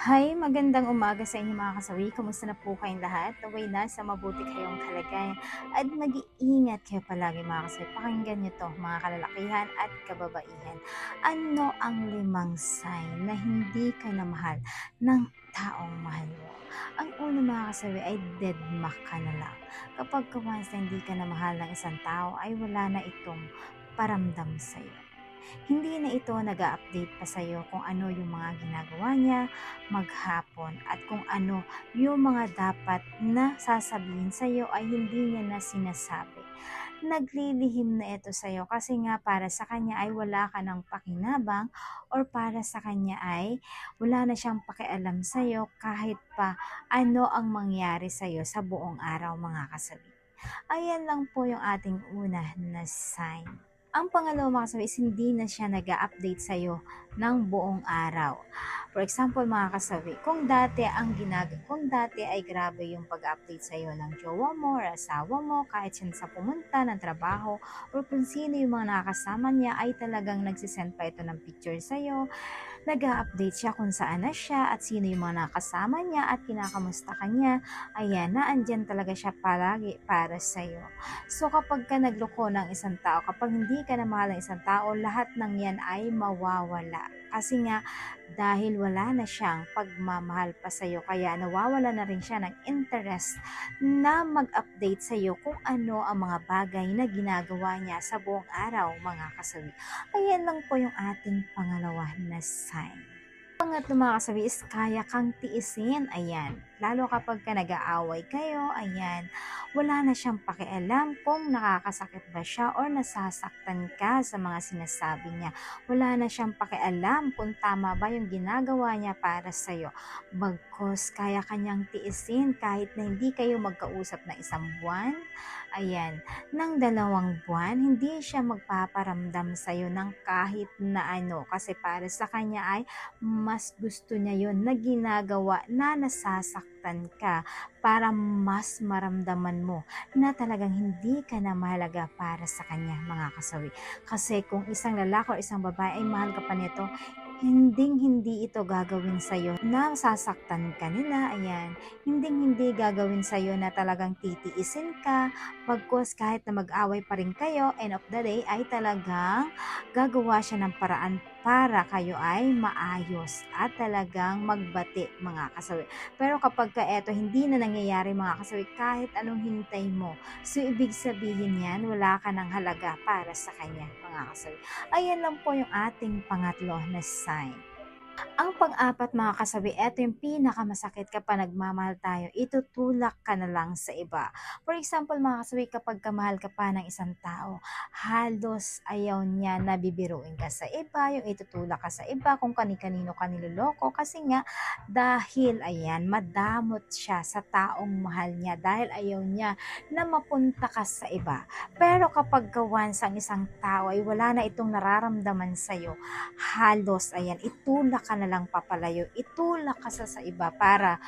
Hi, magandang umaga sa inyo mga kasawi. Kamusta na po kayong lahat? Naway na sa mabuti kayong kalagayan at mag-iingat kayo palagi mga kasawi. Pakinggan nyo to mga kalalakihan at kababaihan. Ano ang limang sign na hindi ka na mahal ng taong mahal mo? Ang una mga kasawi ay deadma ka na lang. Kapag ka once hindi ka na mahal ng isang tao ay wala na itong paramdam sa'yo. Hindi na ito nag update pa sa'yo kung ano yung mga ginagawa niya maghapon at kung ano yung mga dapat na sasabihin sa'yo ay hindi niya na sinasabi. Naglilihim na ito sa'yo kasi nga para sa kanya ay wala ka ng pakinabang or para sa kanya ay wala na siyang pakialam sa'yo kahit pa ano ang mangyari sa'yo sa buong araw mga kasabi. Ayan lang po yung ating una na sign. Ang pangalawa mga kasabi is hindi na siya nag update sa'yo ng buong araw. For example mga kasabi, kung dati ang ginag kung dati ay grabe yung pag-update sa'yo ng jowa mo or asawa mo, kahit siya sa pumunta ng trabaho or kung sino yung mga nakakasama niya ay talagang nagsisend pa ito ng picture sa'yo, nag update siya kung saan na siya at sino yung mga nakasama niya at kinakamusta ka niya. Ayan, na andyan talaga siya palagi para sa'yo. So kapag ka nagloko ng isang tao, kapag hindi ka na mahal ng isang tao, lahat ng yan ay mawawala. Kasi nga, dahil wala na siyang pagmamahal pa sa'yo, kaya nawawala na rin siya ng interest na mag-update sa'yo kung ano ang mga bagay na ginagawa niya sa buong araw, mga kasawi. Ayan lang po yung ating pangalawa na sign. Pangatlo mga kasabi is kaya kang tiisin. Ayan. Lalo kapag ka nag-aaway kayo, ayan, wala na siyang pakialam kung nakakasakit ba siya or nasasaktan ka sa mga sinasabi niya. Wala na siyang pakialam kung tama ba yung ginagawa niya para sa'yo. Bagkos, kaya kanyang tiisin kahit na hindi kayo magkausap na isang buwan. Ayan, ng dalawang buwan, hindi siya magpaparamdam sa'yo ng kahit na ano. Kasi para sa kanya ay mas gusto niya yon na ginagawa na nasasaktan ka para mas maramdaman mo na talagang hindi ka na mahalaga para sa kanya mga kasawi. Kasi kung isang lalaki o isang babae ay mahal ka pa nito, hinding hindi ito gagawin sa iyo na sasaktan ka nila, ayan. Hinding hindi gagawin sa iyo na talagang titiisin ka, pagkos kahit na mag-away pa rin kayo, end of the day ay talagang gagawa siya ng paraan para kayo ay maayos at talagang magbati mga kasawi. Pero kapag ka eto hindi na nangyayari mga kasawi kahit anong hintay mo, so ibig sabihin yan wala ka ng halaga para sa kanya mga kasawi. Ayan lang po yung ating pangatlo na sign. Ang pang-apat mga kasabi, eto yung pinakamasakit kapag nagmamahal tayo, itutulak ka na lang sa iba. For example mga kasabi, kapag kamahal ka pa ng isang tao, halos ayaw niya na bibiruin ka sa iba, yung itutulak ka sa iba, kung kani-kanino ka niloloko, kasi nga dahil ayan, madamot siya sa taong mahal niya, dahil ayaw niya na mapunta ka sa iba. Pero kapag gawan sa isang tao ay wala na itong nararamdaman sa'yo, halos ayan, itulak ka na lang papalayo, itulak ka sa, sa iba para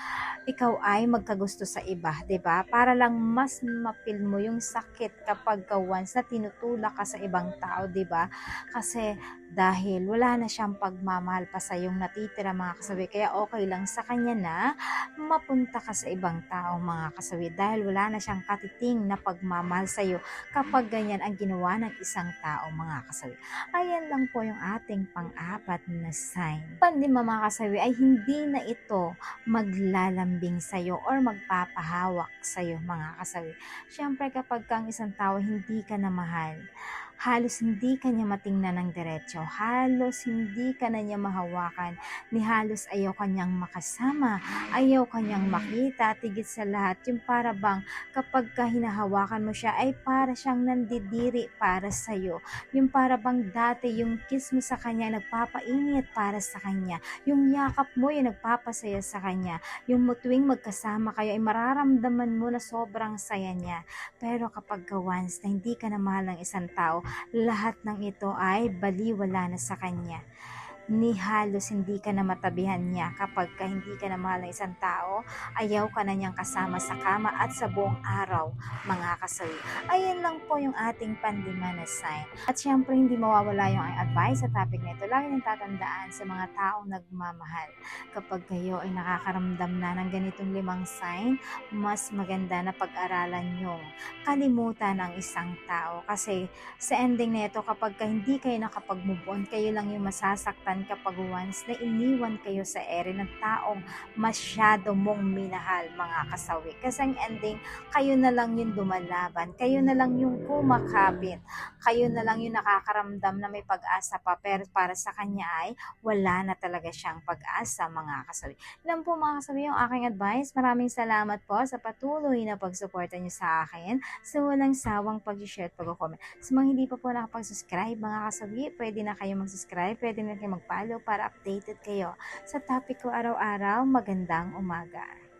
ikaw ay magkagusto sa iba, 'di ba? Para lang mas mapil mo yung sakit kapag ka once na tinutulak ka sa ibang tao, 'di ba? Kasi dahil wala na siyang pagmamahal pa sa yung natitira mga kasawi. Kaya okay lang sa kanya na mapunta ka sa ibang tao mga kasawi dahil wala na siyang katiting na pagmamahal sa iyo kapag ganyan ang ginawa ng isang tao mga kasawi. Ayan lang po yung ating pang-apat na sign. Mga kasawi ay hindi na ito maglalambing sa iyo or magpapahawak sa iyo mga kasawi. Siyempre kapag kang isang tao hindi ka na mahal, halos hindi ka niya matingnan ng diretsyo, halos hindi ka na niya mahawakan, ni halos ayaw kanyang makasama, ayaw kanyang makita, tigit sa lahat, yung para bang kapag ka hinahawakan mo siya ay para siyang nandidiri para sa'yo, yung para bang dati yung kiss mo sa kanya nagpapainit para sa kanya, yung yakap mo yung nagpapasaya sa kanya, yung tuwing magkasama kayo ay mararamdaman mo na sobrang saya niya. Pero kapag once na hindi ka na mahal ng isang tao, lahat ng ito ay baliwala na sa kanya. Ni halos hindi ka na matabihan niya kapag ka hindi ka na mahal ng isang tao, ayaw ka na niyang kasama sa kama at sa buong araw, mga kasawi. Ayan lang po yung ating panlima na sign. At syempre, hindi mawawala yung advice sa topic na ito. Lagi nang tatandaan sa mga taong nagmamahal. Kapag kayo ay nakakaramdam na ng ganitong limang sign, mas maganda na pag-aralan yung kalimutan ng isang tao. Kasi sa ending na ito, kapag ka hindi kayo nakapag-move on, kayo lang yung masasaktan kapag once na iniwan kayo sa ere ng taong masyado mong minahal mga kasawi. Kasi ang ending, kayo na lang yung dumalaban, kayo na lang yung kumakapit, kayo na lang yung nakakaramdam na may pag-asa pa, pero para sa kanya ay wala na talaga siyang pag-asa mga kasawi. Lang po mga kasawi yung aking advice. Maraming salamat po sa patuloy na pagsuporta niyo sa akin sa walang sawang pag-share at pag-comment. Sa mga hindi pa po nakapag-subscribe mga kasawi, pwede na kayo mag-subscribe, pwede na kayo mag-follow para updated kayo sa topic ko araw-araw. Magandang umaga.